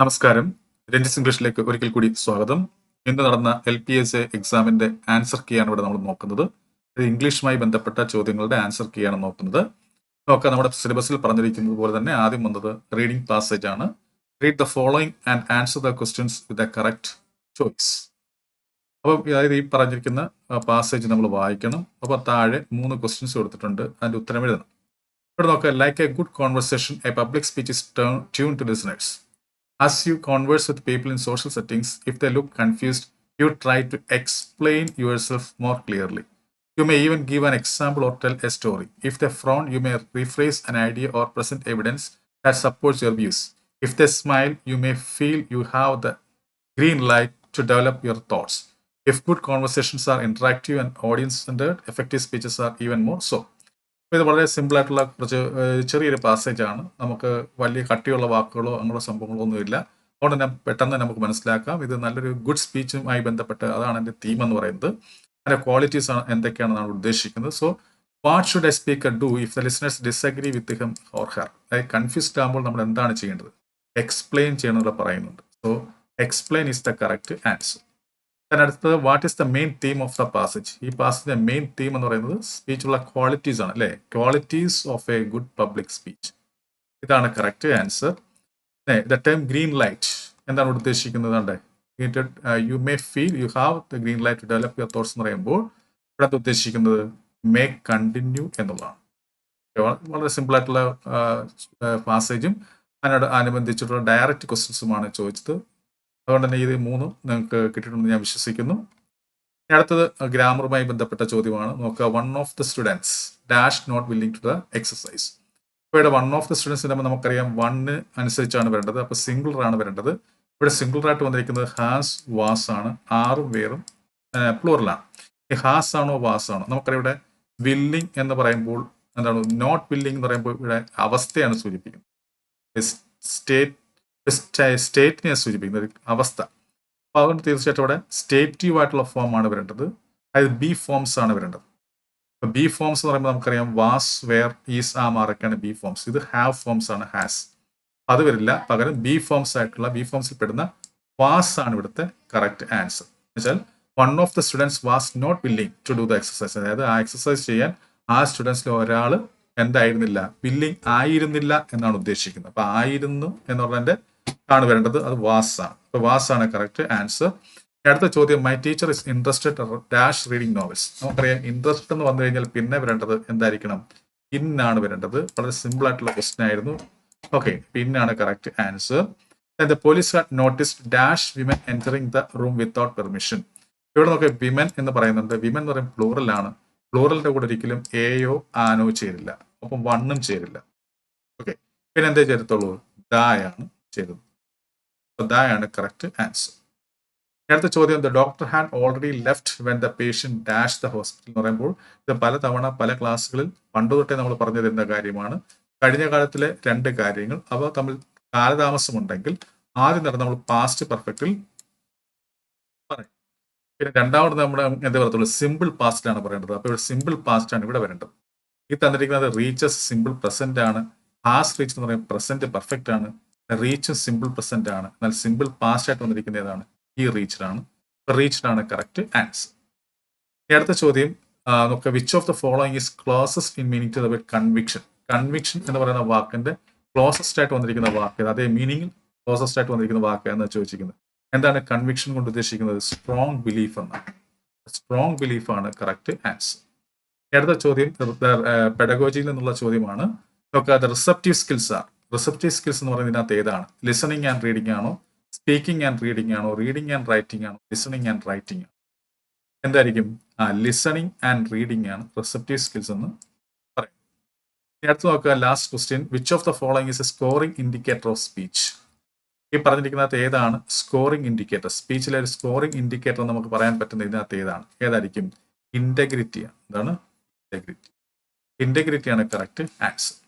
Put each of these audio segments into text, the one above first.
നമസ്കാരം. രഞ്ജിസ് ഇംഗ്ലീഷിലേക്ക് ഒരിക്കൽ കൂടി സ്വാഗതം. ഇന്ന് നടന്ന എൽ പി എസ് എ എക്സാമിന്റെ ആൻസർ കീയാണ് ഇവിടെ നമ്മൾ നോക്കുന്നത്. ഇംഗ്ലീഷുമായി ബന്ധപ്പെട്ട ചോദ്യങ്ങളുടെ ആൻസർ കീയാണ് നോക്കുന്നത്. നോക്കാം നമ്മുടെ സിലബസിൽ പറഞ്ഞിരിക്കുന്നത് പോലെ തന്നെ ആദ്യം വന്നത് റീഡിംഗ് പാസേജ് ആണ്. Read the following and answer the questions with the correct choice അപ്പം അതായത് ഈ പറഞ്ഞിരിക്കുന്ന പാസേജ് നമ്മൾ വായിക്കണം. അപ്പോൾ താഴെ മൂന്ന് ക്വസ്റ്റ്യൻസ് കൊടുത്തിട്ടുണ്ട്. അതിന്റെ ഉത്തരം എഴുതണം. ഇവിടെ നോക്കാം like a good conversation a public speech is tune to listeners As you converse with people in social settings, if they look confused, you try to explain yourself more clearly. You may even give an example or tell a story. If they frown, you may rephrase an idea or present evidence that supports your views. If they smile, you may feel you have the green light to develop your thoughts. If good conversations are interactive and audience centered, effective speeches are even more so. ഇത് വളരെ സിമ്പിളായിട്ടുള്ള കുറച്ച് ചെറിയൊരു passage ആണ്. നമുക്ക് വലിയ കട്ടിയുള്ള വാക്കുകളോ അങ്ങനെയുള്ള സംഭവങ്ങളോ ഒന്നുമില്ല. അതുകൊണ്ട് തന്നെ പെട്ടെന്ന് നമുക്ക് മനസ്സിലാക്കാം. ഇത് നല്ലൊരു ഗുഡ് സ്പീച്ചുമായി ബന്ധപ്പെട്ട് അതാണ് എന്റെ തീം എന്ന് പറയുന്നത്. അതിന്റെ ക്വാളിറ്റീസ് ആണ് എന്തൊക്കെയാണെന്നാണ് ഉദ്ദേശിക്കുന്നത്. So what should a speaker do if the listeners disagree with him or her അതായത് കൺഫ്യൂസ്ഡ് ആകുമ്പോൾ നമ്മൾ എന്താണ് ചെയ്യേണ്ടത്? എക്സ്പ്ലെയിൻ ചെയ്യണമെന്നുള്ള പറയുന്നുണ്ട്. So explain is the correct answer then അടുത്തത് what is the main theme of the passage ഈ പാസേജിന്റെ മെയിൻ തീം എന്ന് പറയുന്നത് സ്പീച്ചുള്ള ക്വാളിറ്റീസ് ആണ് അല്ലേ? Qualities of a good public speech ഇതാണ് correct answer the time green light എന്താണ് ഉദ്ദേശിക്കുന്നത്? ഉദ്ദേശിക്കുന്നത് you may feel you have the green light to develop your thoughts എന്ന് പറയുമ്പോൾ ഇവിടെ ഉദ്ദേശിക്കുന്നത് മേ കണ്ടിന്യൂ എന്നുള്ളതാണ്. വളരെ സിമ്പിൾ ആയിട്ടുള്ള പാസേജും അതിനോട് അനുബന്ധിച്ചിട്ടുള്ള ഡയറക്റ്റ് ക്വസ്റ്റ്യൻസുമാണ് ചോദിച്ചത്. അതുകൊണ്ട് തന്നെ ഇത് മൂന്നും നിങ്ങൾക്ക് കിട്ടിയിട്ടുണ്ടെന്ന് ഞാൻ വിശ്വസിക്കുന്നു. അടുത്തത് ഗ്രാമറുമായി ബന്ധപ്പെട്ട ചോദ്യമാണ്. നോക്കുക one of the students dash not willing to the exercise ഇവിടെ വൺ ഓഫ് ദ സ്റ്റുഡൻസ് നമ്മൾ നമുക്കറിയാം വണ്ണ് അനുസരിച്ചാണ് വരേണ്ടത്. അപ്പോൾ സിംഗിളർ ആണ് വരേണ്ടത്. ഇവിടെ സിംഗിളർ ആയിട്ട് വന്നിരിക്കുന്നത് ഹാസ് വാസ് ആണ്. ആറും വേറും പ്ലൂറലാണ് ഈ ഹാസ് ആണോ വാസ് ആണോ? നമുക്കറിയാം ഇവിടെ വില്ലിംഗ് എന്ന് പറയുമ്പോൾ എന്താണ് നോട്ട് വില്ലിംഗ് എന്ന് പറയുമ്പോൾ ഇവിടെ അവസ്ഥയാണ് സൂചിപ്പിക്കുന്നത്. സ്റ്റേറ്റ് സ്റ്റേറ്റിനെ സൂചിപ്പിക്കുന്ന ഒരു അവസ്ഥ. അപ്പോൾ അതുകൊണ്ട് തീർച്ചയായിട്ടും അവിടെ സ്റ്റേറ്റീവ് ആയിട്ടുള്ള ഫോം ആണ് വരേണ്ടത്. അതായത് ബി ഫോംസ് ആണ് വരേണ്ടത്. അപ്പോൾ ബി ഫോംസ് എന്ന് പറയുമ്പോൾ നമുക്കറിയാം വാസ് വെയർ ഈസ് ആ മാറൊക്കെയാണ് ബി ഫോംസ് ഇത് ഹാവ് ഫോംസ് ആണ് ഹാസ് അത് വരില്ല. പകരം ബി ഫോംസ് ആയിട്ടുള്ള ബി ഫോംസിൽ പെടുന്ന വാസ് ആണ് ഇവിടുത്തെ കറക്റ്റ് ആൻസർ എന്നുവെച്ചാൽ one of the students was not willing to do the exercise അതായത് ആ എക്സസൈസ് ചെയ്യാൻ ആ സ്റ്റുഡൻസിൽ ഒരാൾ എന്തായിരുന്നില്ല? വില്ലിംഗ് ആയിരുന്നില്ല എന്നാണ് ഉദ്ദേശിക്കുന്നത്. അപ്പൊ ആയിരുന്നു എന്ന് പറഞ്ഞതിന്റെ ആണ് വരേണ്ടത്. അത് വാസ് ആണ്. അപ്പൊ വാസ് ആണ് കറക്റ്റ് ആൻസർ അടുത്ത ചോദ്യം my teacher is interested dash reading novels നമുക്കറിയാം ഇൻട്രസ്റ്റ് എന്ന് വന്നു കഴിഞ്ഞാൽ പിന്നെ വരേണ്ടത് എന്തായിരിക്കണം? ഇൻ ആണ് വരേണ്ടത്. വളരെ സിമ്പിൾ ആയിട്ടുള്ള ക്വസ്റ്റൻ ആയിരുന്നു. ഓക്കെ പിന്നാണ് correct answer the police had notice dash women entering the room without permission ഇവിടെ നോക്കി വിമൻ എന്ന് പറയുന്നുണ്ട്. വിമൻ എന്ന് പറയുമ്പോൾ പ്ലൂറലാണ് പ്ലൂറലിന്റെ കൂടെ ഒരിക്കലും എയോ ആനോ ചേരില്ല. അപ്പം വണ്ണും ചേരില്ല. ഓക്കെ പിന്നെ എന്തേ ചേരത്തുള്ളൂ ഡായാണ് ചേരുന്നത്. ദായാണ് കറക്റ്റ് ആൻസർ അടുത്ത ചോദ്യം the doctor had already left when the patient dash the hospital എന്ന് പറയുമ്പോൾ ഇത് പലതവണ പല ക്ലാസ്സുകളിൽ പണ്ട് തൊട്ടേ നമ്മൾ പറഞ്ഞു തരുന്ന കാര്യമാണ്. കഴിഞ്ഞ കാലത്തിലെ രണ്ട് കാര്യങ്ങൾ അവ തമ്മിൽ കാലതാമസമുണ്ടെങ്കിൽ ആദ്യം തന്നെ നമ്മൾ പാസ്റ്റ് പെർഫെക്റ്റിൽ പറയും. പിന്നെ രണ്ടാമത് നമ്മൾ എന്താ പറയത്തുള്ളൂ സിമ്പിൾ പാസ്റ്റിലാണ് പറയേണ്ടത്. അപ്പോൾ ഇവിടെ സിമ്പിൾ പാസ്റ്റ് ആണ് ഇവിടെ വരേണ്ടത്. ഈ തന്നിരിക്കുന്നത് റീച്ചസ് സിമ്പിൾ പ്രസന്റ് ആണ്. ഹാസ് റീച്ച് എന്ന് പറയുന്നത് പ്രസന്റ് പെർഫെക്റ്റ് ആണ്. റീച്ച് സിമ്പിൾ പ്രസന്റ് ആണ്. എന്നാൽ സിമ്പിൾ പാസ്റ്റ് ആയിട്ട് വന്നിരിക്കുന്ന ഏതാണ് ഈ റീച്ചിലാണ് റീച്ച്ഡ് ആണ് കറക്റ്റ് ആൻസർ ഈ അടുത്ത ചോദ്യം നമുക്ക് which of the following is closest in meaning to the conviction conviction എന്ന് പറയുന്ന വാക്കിന്റെ ക്ലോസസ്റ്റ് ആയിട്ട് വന്നിരിക്കുന്ന വാക്ക് അതേ മീനിങ്ങിൽ ക്ലോസസ്റ്റ് ആയിട്ട് വന്നിരിക്കുന്ന വാക്ക് എന്ന് ചോദിച്ചിരിക്കുന്നത്. എന്താണ് കൺവിക്ഷൻ കൊണ്ട് ഉദ്ദേശിക്കുന്നത്? സ്ട്രോങ് ബിലീഫ് എന്നാണ്. സ്ട്രോങ് ബിലീഫ് ആണ് കറക്റ്റ് ആൻസർ അടുത്ത ചോദ്യം പെഡഗോജിയിൽ നിന്നുള്ള ചോദ്യമാണ്. നോക്കുക the receptive skills are receptive skills എന്ന് പറയുന്നത് ഇതിനകത്ത് ഏതാണ്? ലിസണിങ് ആൻഡ് റീഡിംഗ് ആണോ? സ്പീക്കിംഗ് ആൻഡ് റീഡിംഗ് ആണോ? റീഡിംഗ് ആൻഡ് റൈറ്റിംഗ് ആണോ? ലിസണിങ് ആൻഡ് റൈറ്റിംഗ് ആണോ? എന്തായിരിക്കും? ആ ലിസണിങ് ആൻഡ് റീഡിംഗ് ആണ് റിസപ്റ്റീവ് സ്കിൽസ് എന്ന് പറയുന്നത്. അടുത്ത് നോക്കുക last question which of the following is a scoring indicator of speech ഈ പറഞ്ഞിരിക്കുന്നത് ഏതാണ്? സ്കോറിംഗ് ഇൻഡിക്കേറ്റർ സ്പീച്ചിലെ ഒരു സ്കോറിംഗ് ഇൻഡിക്കേറ്റർ എന്ന് നമുക്ക് പറയാൻ പറ്റുന്ന ഇതിനകത്ത് ഏതാണ്? ഏതായിരിക്കും? ഇന്റഗ്രിറ്റി ആണ്. എന്താണ്? ഇന്റഗ്രിറ്റി ആണ് correct answer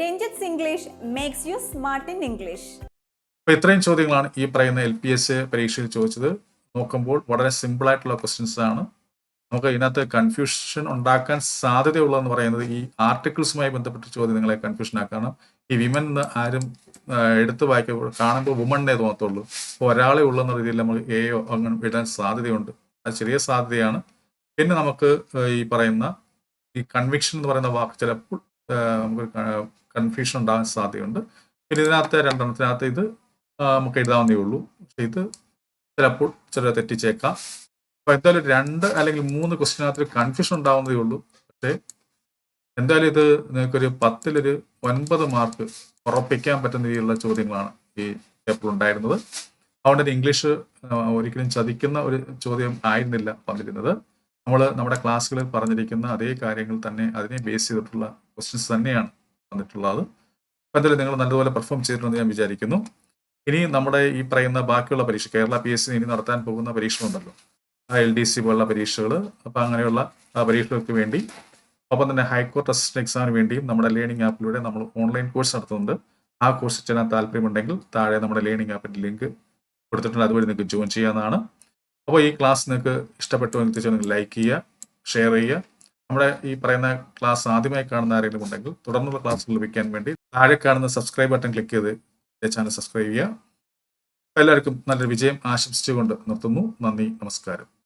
Ranjith English makes you smart in English അപ്പോൾ ഇത്രയും ചോദ്യങ്ങളാണ് ഈ പറയുന്ന എൽ പി എസ് പരീക്ഷയിൽ ചോദിച്ചത്. നോക്കുമ്പോൾ വളരെ സിമ്പിൾ ആയിട്ടുള്ള ക്വസ്റ്റ്യൻസ് ആണ്. നമുക്ക് ഇതിനകത്ത് കൺഫ്യൂഷൻ ഉണ്ടാക്കാൻ സാധ്യതയുള്ളതെന്ന് പറയുന്നത് ഈ ആർട്ടിക്കിൾസുമായി ബന്ധപ്പെട്ട ചോദ്യം നിങ്ങളെ കൺഫ്യൂഷൻ ആക്കണം. ഈ വിമൻ എന്ന് ആരും എടുത്തു എടുത്ത് വായിക്കുമ്പോൾ കാണുമ്പോൾ വുമണ്ണേ തോന്നത്തുള്ളൂ. അപ്പോൾ ഒരാളെ ഉള്ളെന്ന രീതിയിൽ നമ്മൾ എയോ അങ്ങനെ ഇടാൻ സാധ്യതയുണ്ട്. അത് ചെറിയ സാധ്യതയാണ്. പിന്നെ നമുക്ക് ഈ പറയുന്ന ഈ കൺവിക്ഷൻ എന്ന് പറയുന്ന വാക്ക് ചിലപ്പോൾ നമുക്ക് കൺഫ്യൂഷൻ ഉണ്ടാകാൻ സാധ്യതയുണ്ട്. പിന്നെ ഇതിനകത്ത് രണ്ടെണ്ണത്തിനകത്ത് ഇത് നമുക്ക് എഴുതാവുന്നേ ഉള്ളൂ. പക്ഷെ ഇത് ചിലപ്പോൾ ചില തെറ്റിച്ചേക്കാം. അപ്പോൾ എന്തായാലും രണ്ട് അല്ലെങ്കിൽ മൂന്ന് ക്വസ്റ്റിനകത്ത് കൺഫ്യൂഷൻ ഉണ്ടാവുന്നതേ ഉള്ളൂ. പക്ഷേ എന്തായാലും ഇത് നിങ്ങൾക്കൊരു പത്തിലൊരു ഒൻപത് മാർക്ക് ഉറപ്പിക്കാൻ പറ്റുന്ന രീതിയിലുള്ള ചോദ്യങ്ങളാണ് ഈ പേപ്പർ ഉണ്ടായിരുന്നത്. അതുകൊണ്ട് തന്നെ ഇംഗ്ലീഷ് ഒരിക്കലും ചതിക്കുന്ന ഒരു ചോദ്യം ആയിരുന്നില്ല വന്നിരുന്നത് നമ്മൾ നമ്മുടെ ക്ലാസ്സുകളിൽ പറഞ്ഞിരിക്കുന്ന അതേ കാര്യങ്ങൾ തന്നെ അതിനെ ബേസ് ചെയ്തിട്ടുള്ള ക്വസ്റ്റ്യൻസ് തന്നെയാണ്. വന്നിട്ടുള്ളത്. എന്തായാലും നിങ്ങൾ നല്ലതുപോലെ പെർഫോം ചെയ്തിട്ടുണ്ടെന്ന് ഞാൻ വിചാരിക്കുന്നു. ഇനി നമ്മുടെ ഈ പറയുന്ന ബാക്കിയുള്ള പരീക്ഷ കേരള പി എസ് സി ഇനി നടത്താൻ പോകുന്ന പരീക്ഷകളുണ്ടല്ലോ. എൽ ഡി സി പോലുള്ള പരീക്ഷകൾ അപ്പം അങ്ങനെയുള്ള പരീക്ഷകൾക്ക് വേണ്ടി. ഒപ്പം തന്നെ ഹൈക്കോർട്ട് അസിസ്റ്റന്റ് എക്സാമിന് വേണ്ടിയും നമ്മുടെ ലേണിംഗ് ആപ്പിലൂടെ നമ്മൾ ഓൺലൈൻ കോഴ്സ് നടത്തുന്നുണ്ട്. ആ കോഴ്സ് ചെയ്യാൻ താല്പര്യമുണ്ടെങ്കിൽ താഴെ നമ്മുടെ ലേണിംഗ് ആപ്പിന്റെ ലിങ്ക് കൊടുത്തിട്ടുണ്ട്. അതുവഴി നിങ്ങൾക്ക് ജോയിൻ ചെയ്യാവുന്നതാണ്. അപ്പോൾ ഈ ക്ലാസ് നിങ്ങൾക്ക് ഇഷ്ടപ്പെട്ടു എന്ന് തീർച്ചയായും ലൈക്ക് ചെയ്യുക ഷെയർ ചെയ്യുക. നമ്മുടെ ഈ പറയുന്ന ക്ലാസ് ആദ്യമായി കാണുന്ന ആരെങ്കിലും ഉണ്ടെങ്കിൽ തുടർന്നുള്ള ക്ലാസ്സുകൾ ലഭിക്കാൻ വേണ്ടി താഴെ കാണുന്ന സബ്സ്ക്രൈബ് ബട്ടൺ ക്ലിക്ക് ചെയ്ത് ചാനൽ സബ്സ്ക്രൈബ് ചെയ്യുക. എല്ലാവർക്കും നല്ലൊരു വിജയം ആശംസിച്ചുകൊണ്ട് നിർത്തുന്നു. നന്ദി നമസ്കാരം.